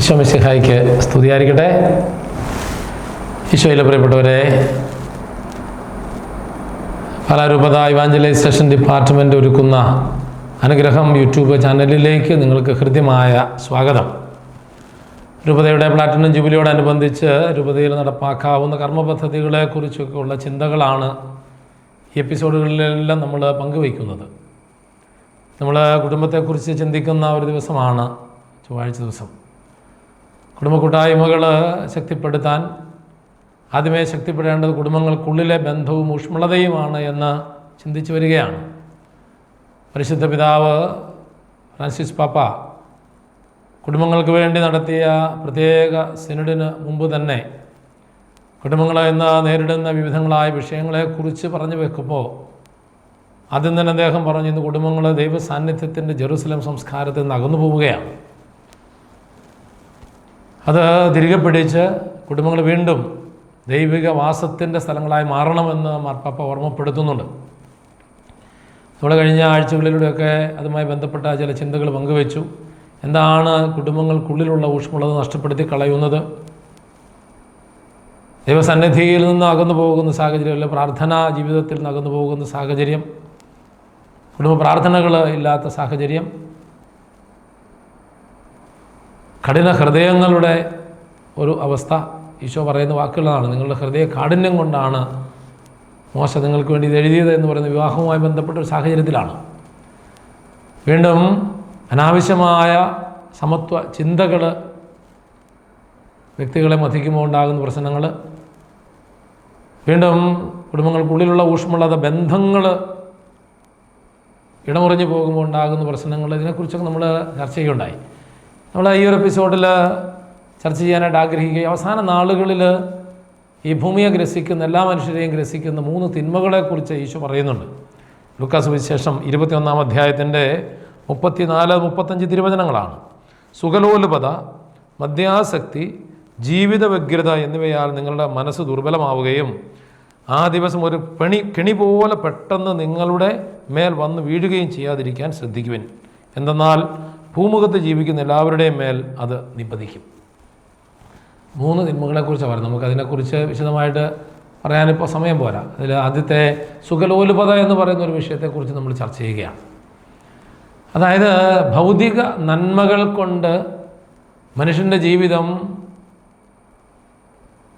ഈശോ മിസിഹായിക്ക് സ്തുതിയായിരിക്കട്ടെ. ഈശോയിലെ പ്രിയപ്പെട്ടവരെ കലാരൂപത evangelisation department ഒരുക്കുന്ന അനുഗ്രഹം യൂട്യൂബ് ചാനലിലേക്ക് നിങ്ങൾക്ക് ഹൃദ്യമായ സ്വാഗതം. രൂപതയുടെ പ്ലാറ്റിനം ജൂബിലിയോടനുബന്ധിച്ച് രൂപതയിൽ നടപ്പാക്കാവുന്ന കർമ്മ പദ്ധതികളെക്കുറിച്ചൊക്കെ ഉള്ള ചിന്തകളാണ് ഈ എപ്പിസോഡുകളിലെല്ലാം നമ്മൾ പങ്കുവയ്ക്കുന്നത്. നമ്മൾ കുടുംബത്തെക്കുറിച്ച് ചിന്തിക്കുന്ന ഒരു ദിവസമാണ് ചൊവ്വാഴ്ച ദിവസം. കുടുംബ കൂട്ടായ്മകൾ ശക്തിപ്പെടുത്താൻ ആദ്യമേ ശക്തിപ്പെടേണ്ടത് കുടുംബങ്ങൾക്കുള്ളിലെ ബന്ധവും ഊഷ്മളതയുമാണ് എന്ന് ചിന്തിച്ചു വരികയാണ്. പരിശുദ്ധ പിതാവ് ഫ്രാൻസിസ് പാപ്പ കുടുംബങ്ങൾക്ക് വേണ്ടി നടത്തിയ പ്രത്യേക സിനഡിന് മുമ്പ് തന്നെ കുടുംബങ്ങൾ ഇന്ന് നേരിടുന്ന വിവിധങ്ങളായ വിഷയങ്ങളെക്കുറിച്ച് പറഞ്ഞു വെക്കുമ്പോൾ ആദ്യം തന്നെ അദ്ദേഹം പറഞ്ഞു ഇന്ന് കുടുംബങ്ങൾ ദൈവസാന്നിധ്യത്തിന്റെ ജെറുസലം സംസ്കാരത്തിൽ നിന്ന് അകന്നു പോവുകയാണ്. അത് തിരികെ പിടിച്ച് കുടുംബങ്ങൾ വീണ്ടും ദൈവിക വാസത്തിന്റെ സ്ഥലങ്ങളായി മാറണമെന്ന് മാർപ്പാപ്പ ഓർമ്മപ്പെടുത്തുന്നുണ്ട്. നമ്മൾ കഴിഞ്ഞ ആഴ്ചകളിലൂടെയൊക്കെ അതുമായി ബന്ധപ്പെട്ട ചില ചിന്തകൾ പങ്കുവെച്ചു. എന്താണ് കുടുംബങ്ങൾക്കുള്ളിലുള്ള ഊഷ്മളത നഷ്ടപ്പെടുത്തി കളയുന്നത്? ദൈവസന്നിധിയിൽ നിന്ന് അകന്നു പോകുന്ന സാഹചര്യം അല്ലെങ്കിൽ പ്രാർത്ഥനാ ജീവിതത്തിൽ നിന്ന് അകന്നു പോകുന്ന സാഹചര്യം? കുടുംബ പ്രാർത്ഥനകൾ ഇല്ലാത്ത സാഹചര്യം? കഠിന ഹൃദയങ്ങളുടെ ഒരു അവസ്ഥ ഈശോ പറയുന്ന വാക്കുകളാണ്. നിങ്ങളുടെ ഹൃദയ കാഠിന്യം കൊണ്ടാണ് മോശ നിങ്ങൾക്ക് വേണ്ടി ഇത് എഴുതിയത് എന്ന് പറയുന്ന വിവാഹവുമായി ബന്ധപ്പെട്ട ഒരു സാഹചര്യത്തിലാണ്. വീണ്ടും അനാവശ്യമായ സമത്വ ചിന്തകൾ വ്യക്തികളെ മതിക്കുമ്പോൾ ഉണ്ടാകുന്ന പ്രശ്നങ്ങൾ വീണ്ടും കുടുംബങ്ങൾക്കുള്ളിലുള്ള ഊഷ്മളത ബന്ധങ്ങൾ ഇടമുറിഞ്ഞു പോകുമ്പോൾ ഉണ്ടാകുന്ന പ്രശ്നങ്ങൾ ഇതിനെക്കുറിച്ചൊക്കെ നമ്മൾ ചർച്ച ചെയ്യുകയുണ്ടായി. നമ്മൾ ഈ ഒരു എപ്പിസോഡിൽ ചർച്ച ചെയ്യാനായിട്ട് ആഗ്രഹിക്കുക അവസാന നാളുകളിൽ ഈ ഭൂമിയെ ഗ്രസിക്കുന്ന എല്ലാ മനുഷ്യരെയും ഗ്രസിക്കുന്ന മൂന്ന് തിന്മകളെക്കുറിച്ച് ഈശോ പറയുന്നുണ്ട്. ലുക്കാസ് വിശേഷം ഇരുപത്തിയൊന്നാം അധ്യായത്തിന്റെ മുപ്പത്തിനാല് മുപ്പത്തഞ്ച് തിരുവചനങ്ങളാണ്. സുഖലോലുപത മദ്യാസക്തി ജീവിത വ്യഗ്രത എന്നിവയാൽ നിങ്ങളുടെ മനസ്സ് ദുർബലമാവുകയും ആ ദിവസം ഒരു പെണി കെണി പോലെ പെട്ടെന്ന് നിങ്ങളുടെ മേൽ വന്ന് വീഴുകയും ചെയ്യാതിരിക്കാൻ ശ്രദ്ധിക്കുവിൻ. എന്തെന്നാൽ ഭൂമുഖത്ത് ജീവിക്കുന്ന എല്ലാവരുടെയും മേൽ അത് നിപതിക്കും മൂന്ന് തിന്മകളെക്കുറിച്ച് പറയാം നമുക്ക് അതിനെക്കുറിച്ച് വിശദമായിട്ട് പറയാനിപ്പോൾ സമയം പോരാ. അതിൽ ആദ്യത്തെ സുഖലോലുപത എന്ന് പറയുന്ന ഒരു വിഷയത്തെക്കുറിച്ച് നമ്മൾ ചർച്ച ചെയ്യുകയാണ്. അതായത് ഭൗതിക നന്മകൾ കൊണ്ട് മനുഷ്യന്റെ ജീവിതം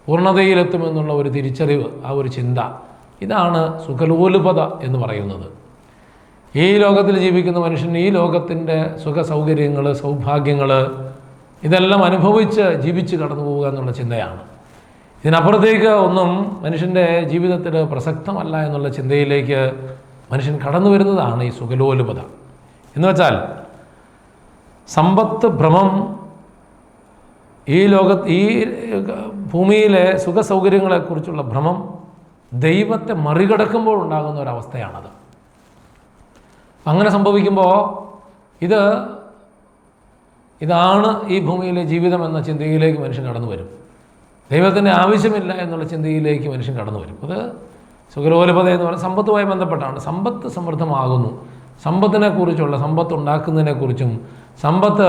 പൂർണതയിലെത്തുമെന്നുള്ള ഒരു തിരിച്ചറിവ് ആ ഒരു ചിന്ത ഇതാണ് സുഖലോലുപത എന്ന് പറയുന്നത്. ഈ ലോകത്തിൽ ജീവിക്കുന്ന മനുഷ്യൻ ഈ ലോകത്തിന്റെ സുഖ സൗകര്യങ്ങൾ സൗഭാഗ്യങ്ങൾ ഇതെല്ലാം അനുഭവിച്ച് ജീവിച്ച് കടന്നു പോവുക എന്നുള്ള ചിന്തയാണ്. ഇതിനപ്പുറത്തേക്ക് ഒന്നും മനുഷ്യന്റെ ജീവിതത്തിൽ പ്രസക്തമല്ല എന്നുള്ള ചിന്തയിലേക്ക് മനുഷ്യൻ കടന്നു വരുന്നതാണ് ഈ സുഖലോലുപത. എന്ന് വെച്ചാൽ സമ്പത്ത് ഭ്രമം ഈ ലോക ഈ ഭൂമിയിലെ സുഖ സൗകര്യങ്ങളെക്കുറിച്ചുള്ള ഭ്രമം ദൈവത്തെ മറികടക്കുമ്പോൾ ഉണ്ടാകുന്ന ഒരവസ്ഥയാണത്. അങ്ങനെ സംഭവിക്കുമ്പോൾ ഇത് ഇതാണ് ഈ ഭൂമിയിലെ ജീവിതം എന്ന ചിന്തയിലേക്ക് മനുഷ്യൻ കടന്നു വരും. ദൈവത്തിന്റെ ആവശ്യമില്ല എന്നുള്ള ചിന്തയിലേക്ക് മനുഷ്യൻ കടന്നു വരും. അത് സുഖലോലപത എന്ന് പറയുന്നത് സമ്പത്തുമായി ബന്ധപ്പെട്ടാണ്. സമ്പത്ത് സമൃദ്ധമാകുന്നു. സമ്പത്തിനെക്കുറിച്ചുള്ള സമ്പത്ത് ഉണ്ടാക്കുന്നതിനെക്കുറിച്ചും സമ്പത്ത്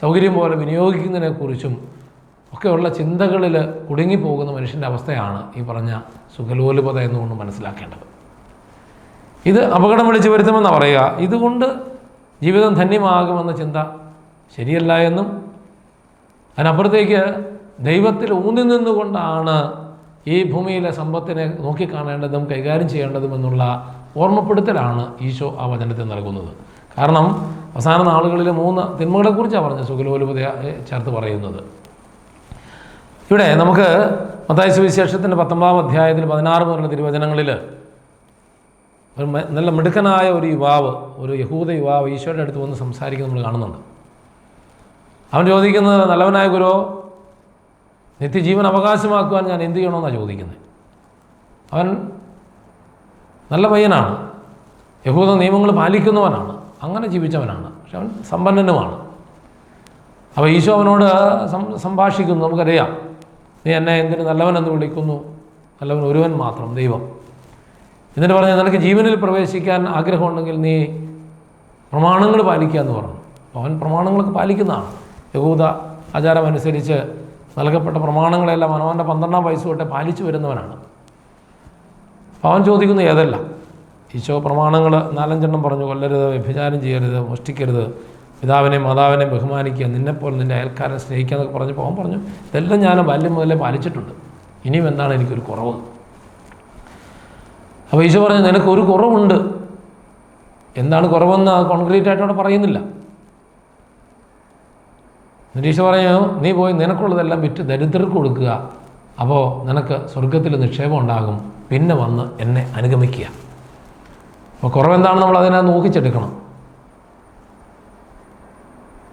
സൗകര്യം പോലെ വിനിയോഗിക്കുന്നതിനെക്കുറിച്ചും ഒക്കെയുള്ള ചിന്തകളിൽ കുടുങ്ങിപ്പോകുന്ന മനുഷ്യന്റെ അവസ്ഥയാണ് ഈ പറഞ്ഞ സുഖലോലുപത എന്നുകൊണ്ട് മനസ്സിലാക്കേണ്ടത്. ഇത് അപകടം വിളിച്ചു വരുത്തുമെന്നാണ് പറയുക. ഇതുകൊണ്ട് ജീവിതം ധന്യമാകുമെന്ന ചിന്ത ശരിയല്ല എന്നും അതിനപ്പുറത്തേക്ക് ദൈവത്തിൽ ഊന്നി നിന്നുകൊണ്ടാണ് ഈ ഭൂമിയിലെ സമ്പത്തിനെ നോക്കിക്കാണേണ്ടതും കൈകാര്യം ചെയ്യേണ്ടതും എന്നുള്ള ഓർമ്മപ്പെടുത്തലാണ് ഈശോ ആ വചനത്തിൽ നൽകുന്നത്. കാരണം അവസാന നാളുകളിൽ മൂന്ന് തിന്മകളെക്കുറിച്ചാണ് പറഞ്ഞത് സുഖലോലുപത ചേർത്ത് പറയുന്നത്. ഇവിടെ നമുക്ക് മത്തായ സുവിശേഷത്തിന്റെ പത്തൊമ്പതാം അധ്യായത്തിൽ പതിനാറ് മുതലുള്ള തിരുവചനങ്ങളിൽ ഒരു നല്ല മിടുക്കനായ ഒരു യുവാവ് ഒരു യഹൂദ യുവാവ് ഈശോയുടെ അടുത്ത് വന്ന് സംസാരിക്കുന്നത് നമ്മൾ കാണുന്നുണ്ട്. അവൻ ചോദിക്കുന്നത് നല്ലവനായ ഗുരു നിത്യജീവൻ അവകാശമാക്കുവാൻ ഞാൻ എന്ത് ചെയ്യണമെന്നാണ് ചോദിക്കുന്നത്? അവൻ നല്ല പയ്യനാണ്. യഹൂദ നിയമങ്ങൾ പാലിക്കുന്നവനാണ്. അങ്ങനെ ജീവിച്ചവനാണ്. പക്ഷെ അവൻ സമ്പന്നനുമാണ്. അപ്പോൾ ഈശോ അവനോട് സംഭാഷിക്കുന്നു നമുക്കറിയാം. നീ എന്നെ എന്തിന് നല്ലവനെന്ന് വിളിക്കുന്നു? നല്ലവൻ ഒരുവൻ മാത്രം ദൈവം. എന്നിട്ട് പറഞ്ഞു നിനക്ക് ജീവനിൽ പ്രവേശിക്കാൻ ആഗ്രഹമുണ്ടെങ്കിൽ നീ പ്രമാണങ്ങൾ പാലിക്കുക എന്ന് പറഞ്ഞു. അവൻ പ്രമാണങ്ങളൊക്കെ പാലിക്കുന്നതാണ്. യഹൂദ ആചാരം അനുസരിച്ച് നൽകപ്പെട്ട പ്രമാണങ്ങളെല്ലാം അവനവന്റെ പന്ത്രണ്ടാം വയസ്സ് തൊട്ടേ പാലിച്ചു വരുന്നവനാണ്. അവൻ ചോദിക്കുന്നു ഏതല്ല? ഈശോ പ്രമാണങ്ങൾ നാലഞ്ചെണ്ണം പറഞ്ഞു കൊല്ലരുത് വ്യഭിചാരം ചെയ്യരുത് മോഷ്ടിക്കരുത് പിതാവിനെയും മാതാവിനെയും ബഹുമാനിക്കുക നിന്നെപ്പോലെ നിന്റെ അയൽക്കാരനെ സ്നേഹിക്കുക എന്നൊക്കെ പറഞ്ഞപ്പോൾ അവൻ പറഞ്ഞു ഇതെല്ലാം ഞാൻ ബാല്യം മുതലേ പാലിച്ചിട്ടുണ്ട്. ഇനിയും എന്താണ് എനിക്കൊരു കുറവ്? അപ്പോൾ ഈശോ പറഞ്ഞു നിനക്ക് ഒരു കുറവുണ്ട്. എന്താണ് കുറവെന്ന് കോൺക്രീറ്റ് ആയിട്ട് അവിടെ പറയുന്നില്ല. എന്നിട്ട് ഈശോ പറഞ്ഞു നീ പോയി നിനക്കുള്ളതെല്ലാം വിറ്റ് ദരിദ്രർക്ക് കൊടുക്കുക. അപ്പോൾ നിനക്ക് സ്വർഗത്തിൽ നിക്ഷേപം ഉണ്ടാകും. പിന്നെ വന്ന് എന്നെ അനുഗമിക്കുക. അപ്പോൾ കുറവെന്താണ് നമ്മൾ അതിനെ നോക്കിച്ചെടുക്കണം.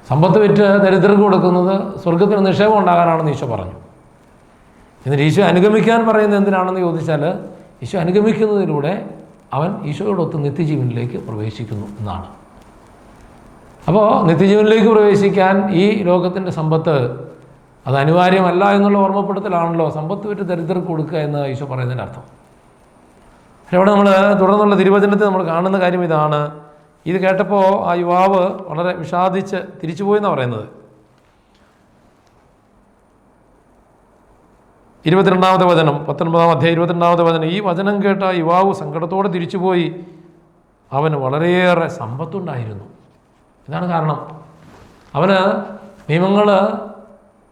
സമ്പത്ത് വിറ്റ് ദരിദ്രർക്ക് കൊടുക്കുന്നത് സ്വർഗത്തിന് നിക്ഷേപം ഉണ്ടാകാനാണെന്ന് ഈശോ പറഞ്ഞു. എന്നിട്ട് ഈശോ അനുഗമിക്കാൻ പറയുന്നത് എന്തിനാണെന്ന് ചോദിച്ചാൽ ഈശോ അനുഗമിക്കുന്നതിലൂടെ അവൻ ഈശോയോടൊത്ത് നിത്യജീവനിലേക്ക് പ്രവേശിക്കുന്നു എന്നാണ്. അപ്പോൾ നിത്യജീവനിലേക്ക് പ്രവേശിക്കാൻ ഈ ലോകത്തിന്റെ സമ്പത്ത് അത് അനിവാര്യമല്ല എന്നുള്ള ഓർമ്മപ്പെടുത്തലാണല്ലോ. സമ്പത്ത് വിറ്റ് ദരിദ്രർക്ക് കൊടുക്കുക എന്ന് ഈശോ പറയുന്നതിന്റെ അർത്ഥം. അവിടെ നമ്മൾ തുടർന്നുള്ള തിരുവചനത്തിൽ നമ്മൾ കാണുന്ന കാര്യം ഇതാണ്. ഇത് കേട്ടപ്പോൾ ആ യുവാവ് വളരെ വിഷാദിച്ച് തിരിച്ചുപോയി എന്നാണ് പറയുന്നത്. ഇരുപത്തിരണ്ടാമത്തെ വചനം പത്തൊൻപതാം അധ്യായം ഇരുപത്തിരണ്ടാമത്തെ വചനം. ഈ വചനം കേട്ട യുവാവ് സങ്കടത്തോടെ തിരിച്ചുപോയി. അവന് വളരെയേറെ സമ്പത്തുണ്ടായിരുന്നു. ഇതാണ് കാരണം. അവന് നിയമങ്ങൾ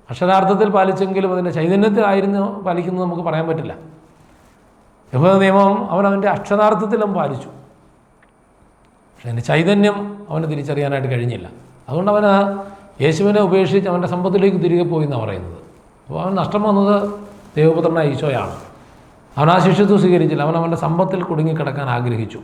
അക്ഷരാർത്ഥത്തിൽ പാലിച്ചെങ്കിലും അതിന്റെ ചൈതന്യത്തിലായിരുന്നു പാലിക്കുന്നത് നമുക്ക് പറയാൻ പറ്റില്ല. യഹൂദ നിയമം അവൻ അവന്റെ അക്ഷരാർത്ഥത്തിലും പാലിച്ചു. പക്ഷെ അതിന്റെ ചൈതന്യം അവന് തിരിച്ചറിയാനായിട്ട് കഴിഞ്ഞില്ല. അതുകൊണ്ട് അവന് യേശുവിനെ ഉപേക്ഷിച്ച് അവന്റെ സമ്പത്തിലേക്ക് തിരികെ പോയി എന്നാണ് പറയുന്നത്. അപ്പോൾ അവൻ നഷ്ടം വന്നത് ദൈവപുത്രനായ ഈശോയാണ്. അവൻ ആ ശിഷ്യത്വം സ്വീകരിച്ചില്ല. അവൻ അവന്റെ സമ്പത്തിൽ കുടുങ്ങിക്കിടക്കാൻ ആഗ്രഹിച്ചു.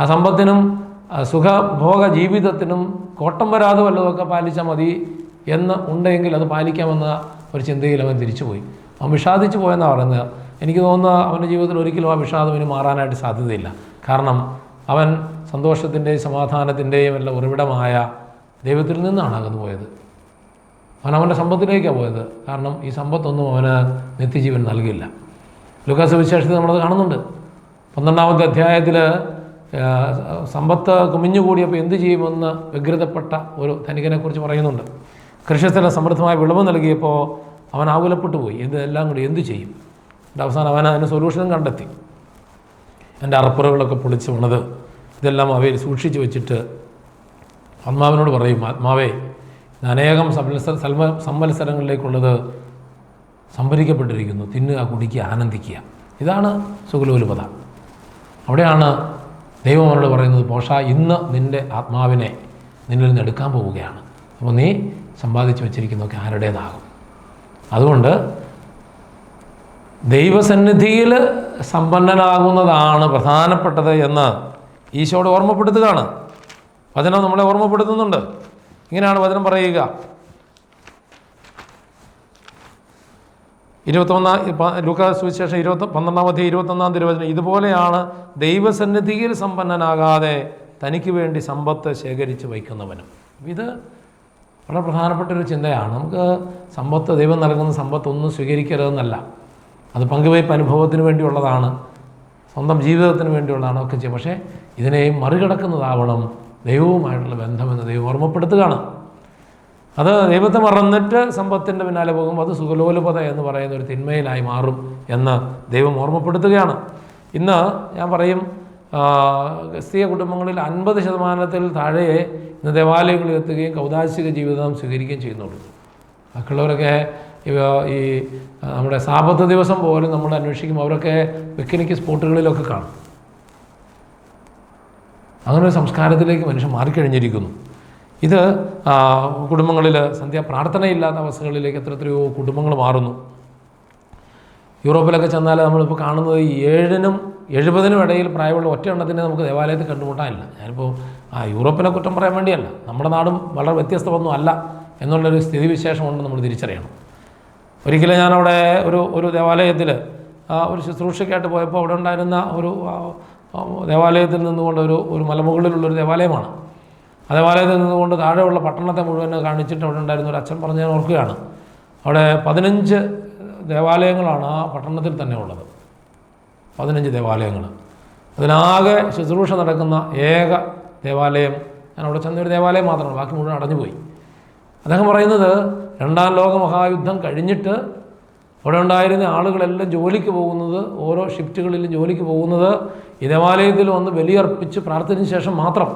ആ സമ്പത്തിനും സുഖഭോഗ ജീവിതത്തിനും കോട്ടം വരാതെ വല്ലതൊക്കെ പാലിച്ചാൽ മതി എന്ന് ഉണ്ടെങ്കിൽ അത് പാലിക്കാമെന്ന ഒരു ചിന്തയിൽ അവൻ തിരിച്ചുപോയി. അവൻ വിഷാദിച്ചു പോയെന്നാണ് പറയുന്നത്. എനിക്ക് തോന്നുന്ന അവന്റെ ജീവിതത്തിൽ ഒരിക്കലും ആ വിഷാദം ഇനി മാറാനായിട്ട് സാധ്യതയില്ല. കാരണം അവൻ സന്തോഷത്തിന്റെയും സമാധാനത്തിന്റെയും എല്ലാം ഉറവിടമായ ദൈവത്തിൽ നിന്നാണ് അകന്നു പോയത് അവൻ അവന്റെ സമ്പത്തിലേക്കാണ് പോയത്. കാരണം ഈ സമ്പത്തൊന്നും അവന് നിത്യജീവൻ നൽകില്ല. ലുക്കാസ് വിശേഷത്തിൽ നമ്മളത് കാണുന്നുണ്ട്. പന്ത്രണ്ടാമത്തെ അധ്യായത്തിൽ സമ്പത്ത് കുമിഞ്ഞുകൂടിയപ്പോൾ എന്ത് ചെയ്യുമെന്ന് വ്യഗ്രതപ്പെട്ട ഒരു ധനികനെക്കുറിച്ച് പറയുന്നുണ്ട്. കൃഷിസ്ഥല സമൃദ്ധമായ വിളവ് നൽകിയപ്പോൾ അവൻ ആകുലപ്പെട്ടു പോയി. ഇതെല്ലാം കൂടി എന്ത് ചെയ്യും? എന്റെ അവസാനം അവൻ അതിന് സൊല്യൂഷനും കണ്ടെത്തി. എന്റെ അറപ്പുറകളൊക്കെ പൊളിച്ച് വീണത്. ഇതെല്ലാം അവയിൽ സൂക്ഷിച്ചു വെച്ചിട്ട് ആത്മാവിനോട് പറയും ആത്മാവേ അനേകം സംവത്സരങ്ങളിലേക്കുള്ളത് സംഭരിക്കപ്പെട്ടിരിക്കുന്നു. തിന്നുക കുടിക്കുക ആനന്ദിക്കുക. ഇതാണ് സുഖലോലുപത. അവിടെയാണ് ദൈവം അവനോട് പറയുന്നത് പോഷ ഇന്ന് നിന്റെ ആത്മാവിനെ നിന്നിൽ നിന്ന് എടുക്കാൻ പോവുകയാണ്. അപ്പോൾ നീ സമ്പാദിച്ചു വെച്ചിരിക്കുന്നതൊക്കെ ആരുടേതാകും. അതുകൊണ്ട് ദൈവസന്നിധിയിൽ സമ്പന്നനാകുന്നതാണ് പ്രധാനപ്പെട്ടത് എന്ന് ഈശോട് ഓർമ്മപ്പെടുത്തുകയാണ്. വചനം നമ്മളെ ഓർമ്മപ്പെടുത്തുന്നുണ്ട്. ഇങ്ങനെയാണ് വചനം പറയുക. ഇരുപത്തൊന്നാം ലൂക്ക സുവിശേഷം ഇരുപത്തി പന്ത്രണ്ടാമത്തെ ഇരുപത്തൊന്നാം തിരുവചനം. ഇതുപോലെയാണ് ദൈവസന്നിധിയിൽ സമ്പന്നനാകാതെ തനിക്ക് വേണ്ടി സമ്പത്ത് ശേഖരിച്ച് വയ്ക്കുന്നവനും. ഇത് വളരെ പ്രധാനപ്പെട്ട ഒരു ചിന്തയാണ്. നമുക്ക് സമ്പത്ത് ദൈവം നൽകുന്ന സമ്പത്തൊന്നും സ്വീകരിക്കരുതെന്നല്ല. അത് പങ്കുവയ്പ് അനുഭവത്തിന് വേണ്ടിയുള്ളതാണ്. സ്വന്തം ജീവിതത്തിന് വേണ്ടിയുള്ളതാണ് ഒക്കെ ചെയ്യും പക്ഷേ ഇതിനെയും മറികടക്കുന്നതാവണം ദൈവവുമായിട്ടുള്ള ബന്ധമെന്ന് ദൈവം ഓർമ്മപ്പെടുത്തുകയാണ്. അത് ദൈവത്തെ മറന്നിട്ട് സമ്പത്തിന്റെ പിന്നാലെ പോകുമ്പോൾ അത് സുഖലോലുപത എന്ന് പറയുന്ന ഒരു തിന്മയിലായി മാറും എന്ന് ദൈവം ഓർമ്മപ്പെടുത്തുകയാണ്. ഇന്ന് ഞാൻ പറയും ക്രിസ്തീയ കുടുംബങ്ങളിൽ അൻപത് ശതമാനത്തിൽ താഴെ ഇന്ന് ദേവാലയങ്ങളിൽ എത്തുകയും കൗതാശിക ജീവിതം സ്വീകരിക്കുകയും ചെയ്യുന്നുള്ളൂ. ബാക്കിയുള്ളവരൊക്കെ ഈ നമ്മുടെ സാപത്ത് ദിവസം പോലും നമ്മൾ അന്വേഷിക്കുമ്പോൾ അവരൊക്കെ പിക്നിക് സ്പോട്ടുകളിലൊക്കെ കാണും. അങ്ങനെ ഒരു സംസ്കാരത്തിലേക്ക് മനുഷ്യൻ മാറിക്കഴിഞ്ഞിരിക്കുന്നു. ഇത് കുടുംബങ്ങളിൽ സന്ധ്യ പ്രാർത്ഥനയില്ലാത്ത അവസ്ഥകളിലേക്ക് എത്ര എത്രയോ കുടുംബങ്ങൾ മാറുന്നു. യൂറോപ്പിലൊക്കെ ചെന്നാൽ നമ്മളിപ്പോൾ കാണുന്നത് ഏഴിനും എഴുപതിനും ഇടയിൽ പ്രായമുള്ള ഒറ്റ എണ്ണത്തിനെ നമുക്ക് ദേവാലയത്തിൽ കണ്ടുമുട്ടാനില്ല. ഞാനിപ്പോൾ ആ യൂറോപ്പിനെ കുറ്റം പറയാൻ വേണ്ടിയല്ല. നമ്മുടെ നാടും വളരെ വ്യത്യസ്തമൊന്നും അല്ല എന്നുള്ളൊരു സ്ഥിതിവിശേഷമുണ്ട് നമ്മൾ തിരിച്ചറിയണം. ഒരിക്കലും ഞാനവിടെ ഒരു ഒരു ദേവാലയത്തിൽ ഒരു ശുശ്രൂഷയ്ക്കായിട്ട് പോയപ്പോൾ അവിടെ ഉണ്ടായിരുന്ന ഒരു ദേവാലയത്തിൽ നിന്നുകൊണ്ട് ഒരു ഒരു മലമുകളിലുള്ളൊരു ദേവാലയമാണ്. ആ ദേവാലയത്തിൽ നിന്നുകൊണ്ട് താഴെയുള്ള പട്ടണത്തെ മുഴുവൻ കാണിച്ചിട്ട് അവിടെ ഉണ്ടായിരുന്ന ഒരു അച്ഛൻ പറഞ്ഞ് ഞാൻ ഓർക്കുകയാണ്. അവിടെ പതിനഞ്ച് ദേവാലയങ്ങളാണ് ആ പട്ടണത്തിൽ തന്നെ ഉള്ളത്. പതിനഞ്ച് ദേവാലയങ്ങൾ. അതിനാകെ ശുശ്രൂഷ നടക്കുന്ന ഏക ദേവാലയം ഞാൻ അവിടെ ചെന്നൊരു ദേവാലയം മാത്രമാണ് ബാക്കി മുഴുവൻ അടഞ്ഞുപോയി. അദ്ദേഹം പറയുന്നത് രണ്ടാം ലോക മഹായുദ്ധം കഴിഞ്ഞിട്ട് അവിടെ ഉണ്ടായിരുന്ന ആളുകളെല്ലാം ജോലിക്ക് പോകുന്നത് ഓരോ ഷിഫ്റ്റുകളിലും ജോലിക്ക് പോകുന്നത് ഈ വന്ന് ബലിയർപ്പിച്ച് പ്രാർത്ഥനയ്ക്ക് ശേഷം മാത്രം.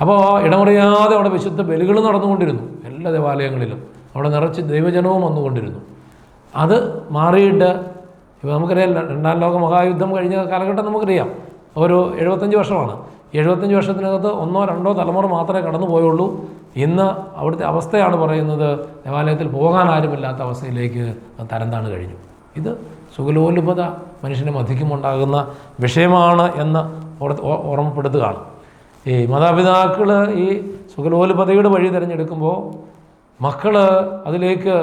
അപ്പോൾ ഇടമറിയാതെ അവിടെ വിശുദ്ധ ബലികൾ നടന്നുകൊണ്ടിരുന്നു എല്ലാ ദേവാലയങ്ങളിലും. അവിടെ നിറച്ച് ദൈവജനവും വന്നുകൊണ്ടിരുന്നു. അത് മാറിയിട്ട് ഇപ്പോൾ നമുക്കറിയാം രണ്ടാം ലോക മഹായുദ്ധം കഴിഞ്ഞ കാലഘട്ടം നമുക്കറിയാം. ഒരു എഴുപത്തഞ്ച് വർഷമാണ്. എഴുപത്തഞ്ച് വർഷത്തിനകത്ത് ഒന്നോ രണ്ടോ തലമുറ മാത്രമേ കടന്നു പോയുള്ളൂ. ഇന്ന് അവിടുത്തെ അവസ്ഥയാണ് പറയുന്നത് ദേവാലയത്തിൽ പോകാൻ ആരുമില്ലാത്ത അവസ്ഥയിലേക്ക് തരംതാണ് കഴിഞ്ഞു. ഇത് സുഖലോലുപത മനുഷ്യനെ മധിക്കുമുണ്ടാകുന്ന വിഷയമാണ് എന്ന് ഓർമ്മപ്പെടുത്തുകയാണ്. ഈ മാതാപിതാക്കൾ ഈ സുഖലോലുപതയുടെ വഴി തിരഞ്ഞെടുക്കുമ്പോൾ മക്കൾ അതിലേക്ക്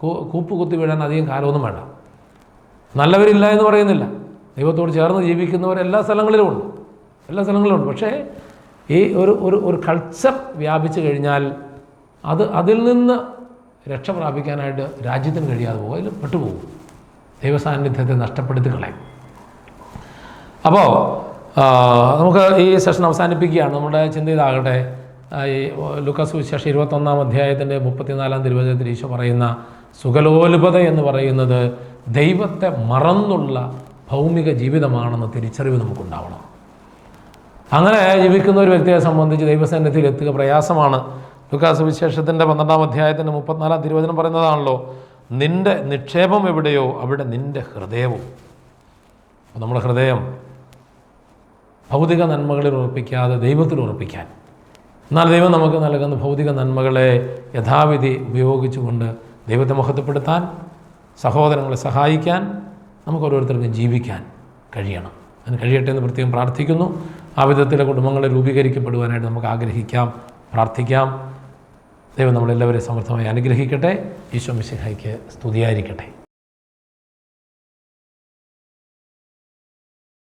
കൂപ്പുകുത്തി കൂപ്പ് കുത്തി വീഴാൻ അധികം കാലമൊന്നും വേണ്ട. നല്ലവരില്ല എന്ന് പറയുന്നില്ല. ദൈവത്തോട് ചേർന്ന് ജീവിക്കുന്നവർ എല്ലാ സ്ഥലങ്ങളിലും ഉണ്ട്. എല്ലാ സ്ഥലങ്ങളിലും ഉണ്ട്. പക്ഷേ ഈ ഒരു ഒരു ഒരു കൾച്ചർ വ്യാപിച്ചു കഴിഞ്ഞാൽ അത് അതിൽ നിന്ന് രക്ഷ പ്രാപിക്കാനായിട്ട് രാജ്യത്തിന് കഴിയാതെ പോകും. അതിൽ പെട്ടുപോകും. ദൈവസാന്നിധ്യത്തെ നഷ്ടപ്പെടുത്തി കളയും. അപ്പോൾ നമുക്ക് ഈ സെഷൻ അവസാനിപ്പിക്കുകയാണ്. നമ്മുടെ ചിന്ത ഇതാകട്ടെ. ഈ ലുക്കസ് വിശേഷം ഇരുപത്തൊന്നാം അധ്യായത്തിന്റെ മുപ്പത്തിനാലാം തിരുവചനത്തിൽ ഈശോ പറയുന്ന സുഖലോലുപത എന്ന് പറയുന്നത് ദൈവത്തെ മറന്നുള്ള ഭൗമിക ജീവിതമാണെന്ന് തിരിച്ചറിവ് നമുക്കുണ്ടാവണം. അങ്ങനെ ജീവിക്കുന്ന ഒരു വ്യക്തിയെ സംബന്ധിച്ച് ദൈവസന്നിധിയിൽ എത്തുക പ്രയാസമാണ്. ലുക്കാസ് വിശേഷത്തിന്റെ പന്ത്രണ്ടാം അധ്യായത്തിന്റെ മുപ്പത്തിനാലാം തിരുവചനം പറയുന്നതാണല്ലോ നിന്റെ നിക്ഷേപം എവിടെയോ അവിടെ നിന്റെ ഹൃദയവും. നമ്മുടെ ഹൃദയം ഭൗതിക നന്മകളിൽ ഉറപ്പിക്കാതെ ദൈവത്തിൽ ഉറപ്പിക്കാൻ. എന്നാൽ ദൈവം നമുക്ക് നൽകുന്ന ഭൗതിക നന്മകളെ യഥാവിധി ഉപയോഗിച്ചുകൊണ്ട് ദൈവത്തെ മഹത്വപ്പെടുത്താൻ സഹോദരങ്ങളെ സഹായിക്കാൻ നമുക്ക് ഓരോരുത്തർക്കും ജീവിക്കാൻ കഴിയണം. അതിന് കഴിയട്ടെ എന്ന് പ്രത്യേകം പ്രാർത്ഥിക്കുന്നു. ആ വിധത്തിലെ കുടുംബങ്ങളെ രൂപീകരിക്കപ്പെടുവാനായിട്ട് നമുക്ക് ആഗ്രഹിക്കാം പ്രാർത്ഥിക്കാം. ദൈവം നമ്മളെല്ലാവരെയും സമർത്ഥമായി അനുഗ്രഹിക്കട്ടെ. ഈശോ മിശിഹായ്ക്ക് സ്തുതിയായിരിക്കട്ടെ.